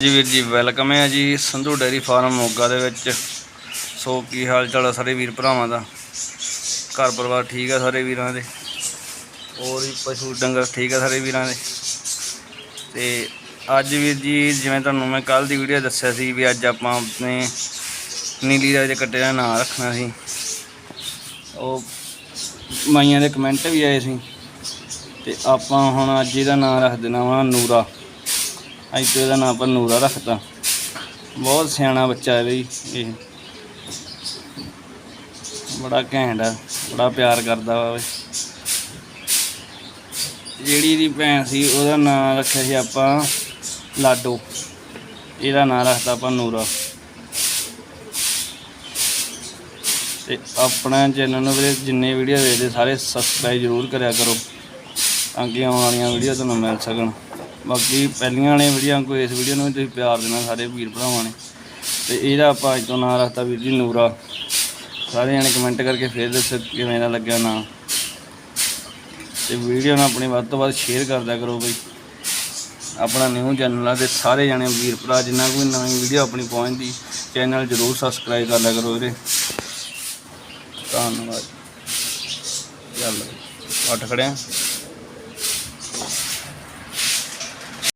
ਜੀ ਵੀਰ ਜੀ ਵੈਲਕਮ ਹੈ ਜੀ ਸੰਧੂ ਡੇਅਰੀ ਫਾਰਮ ਮੋਗਾ ਦੇ ਵਿੱਚ। ਸੋ ਕੀ ਹਾਲ ਚਾਲ ਆ ਸਾਰੇ ਵੀਰ ਭਰਾਵਾਂ ਦਾ? ਘਰ ਪਰਿਵਾਰ ਠੀਕ ਆ ਸਾਰੇ ਵੀਰਾਂ ਦੇ? ਹੋਰ ਵੀ ਪਸ਼ੂ ਡੰਗਰ ਠੀਕ ਆ ਸਾਰੇ ਵੀਰਾਂ ਦੇ? ਤੇ ਅੱਜ ਵੀਰ ਜੀ, ਜਿਵੇਂ ਤੁਹਾਨੂੰ ਮੈਂ ਕੱਲ ਦੀ ਵੀਡੀਓ ਦੱਸਿਆ ਸੀ ਵੀ ਅੱਜ ਆਪਾਂ ਆਪਣੇ ਨੀਲੀ ਦਾ ਜੇ ਕੱਟੇ ਦਾ ਨਾਂ ਰੱਖਣਾ ਸੀ। ਉਹ ਮਾਈਆਂ ਦੇ ਕਮੈਂਟ ਵੀ ਆਏ ਸੀ। ਤੇ ਆਪਾਂ ਹੁਣ ਅੱਜ ਇਹਦਾ ਨਾਂ ਰੱਖ ਦੇਣਾ ਵਾ ਨੂਰਾ। ਅੱਜ ਤੋਂ ਇਹਦਾ ਨਾਂ ਆਪਾਂ ਨੂਰਾ ਰੱਖਤਾ। ਬਹੁਤ ਸਿਆਣਾ ਬੱਚਾ ਹੈ ਬਈ ਇਹ। ਬੜਾ ਘੈਂਟ ਆ, ਬੜਾ ਪਿਆਰ ਕਰਦਾ ਵਾ ਬਈ। ਜਿਹੜੀ ਇਹਦੀ ਭੈਣ ਸੀ, ਉਹਦਾ ਨਾਂ ਰੱਖਿਆ ਸੀ ਆਪਾਂ ਲਾਡੋ। ਇਹਦਾ ਨਾਂ ਰੱਖਤਾ ਆਪਾਂ ਨੂਰਾ। ਤੇ ਆਪਣਾ ਚੈਨਲ ਨੂੰ ਵੀਰੇ, ਜਿੰਨੇ ਵੀਡੀਓ ਦੇਖਦੇ ਸਾਰੇ ਸਬਸਕ੍ਰਾਈਬ ਜ਼ਰੂਰ ਕਰਿਆ ਕਰੋ। ਤਾਂ ਕਿ ਆਉਣ ਵਾਲੀਆਂ ਵੀਡੀਓ ਤੁਹਾਨੂੰ ਮਿਲ ਸਕਣ। ਬਾਕੀ ਪਹਿਲੀਆਂ ਵਾਲੀਆਂ ਵੀਡੀਓ ਕੋਈ ਇਸ ਵੀਡੀਓ ਨੂੰ ਵੀ ਤੁਸੀਂ ਪਿਆਰ ਦੇਣਾ ਸਾਰੇ ਵੀਰ ਭਰਾਵਾਂ ਨੇ। ਤੇ ਇਹਦਾ ਆਪਾਂ ਅੱਜ ਤੋਂ ਨਾਂ ਰੱਖਤਾ ਵੀਰ ਜੀ ਨੂਰਾ। ਸਾਰੇ ਜਣੇ ਕਮੈਂਟ ਕਰਕੇ ਫੇਰ ਦੱਸੋ ਕਿਵੇਂ ਦਾ ਲੱਗਿਆ ਨਾਂ। ਤੇ ਵੀਡੀਓ ਨੂੰ ਆਪਣੀ ਵੱਧ ਤੋਂ ਵੱਧ ਸ਼ੇਅਰ ਕਰਦਿਆ ਕਰੋ ਬਈ। ਆਪਣਾ ਨਿਊ ਚੈਨਲ ਆ ਤੇ ਸਾਰੇ ਜਣੇ ਵੀਰ ਭਰਾ, ਜਿੰਨਾ ਕੋਈ ਨਵੀਂ ਵੀਡੀਓ ਆਪਣੀ ਪਹੁੰਚਦੀ, ਚੈਨਲ ਜ਼ਰੂਰ ਸਬਸਕ੍ਰਾਈਬ ਕਰ ਲਿਆ ਕਰੋ ਵੀਰੇ। ਧੰਨਵਾਦ। ਚੱਲ ਅੱਠ ਖੜਿਆ